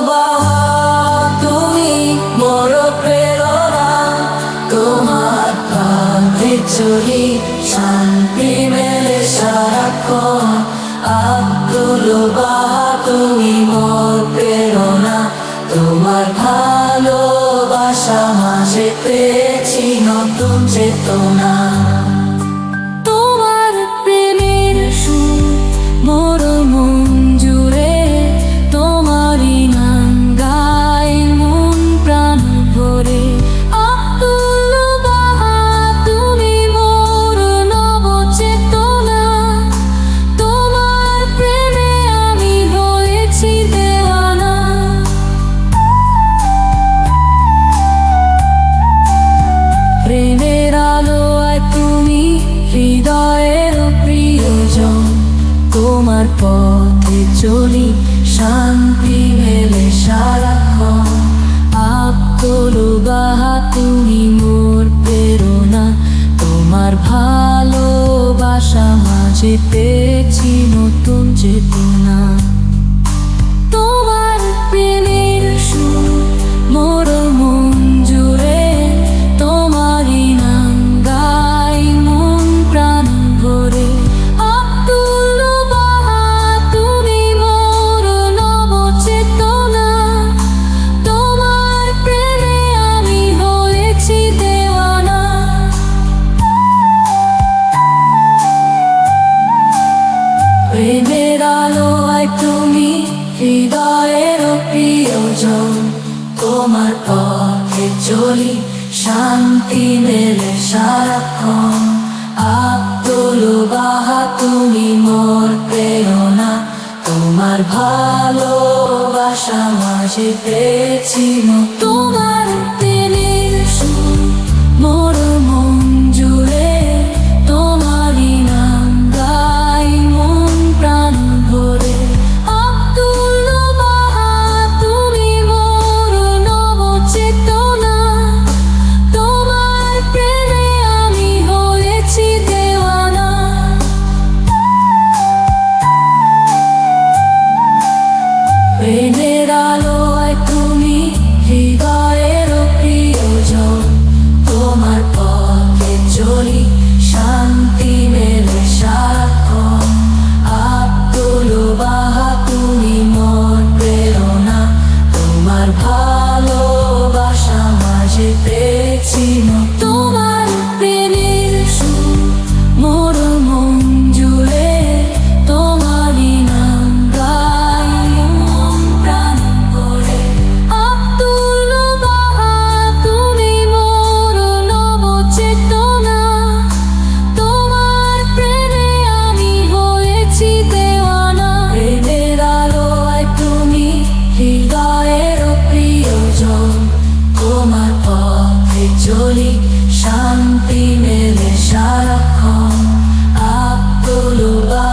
বাহা, তুমি মোর প্রেরণা। তোমার চলি শান্তি মেলে সারাক্ষণ। তুমি মোর প্রেরণা। তোমার ভালোবাসা মাঝে পেয়েছি নতুন চেতনা। পথে চলি, শান্তি মেলে সারাক্ষণ। আব্দুল বাহা তুমি মোর প্রেরণা। তোমার ভালোবাসা মাঝে পেয়েছি নতুন চেতনা। তুমি হৃদয়ের প্রিয়জন, তোমার পথে চলি, শান্তি মেলে সারাক্ষণ। আব্দুল বাহা, তুমি মোর প্রেরণা, তোমার ভালোবাসা মাঝে পেয়েছি তোমার see শান্তি মেলে সারাক্ষণ। আত্মলোবা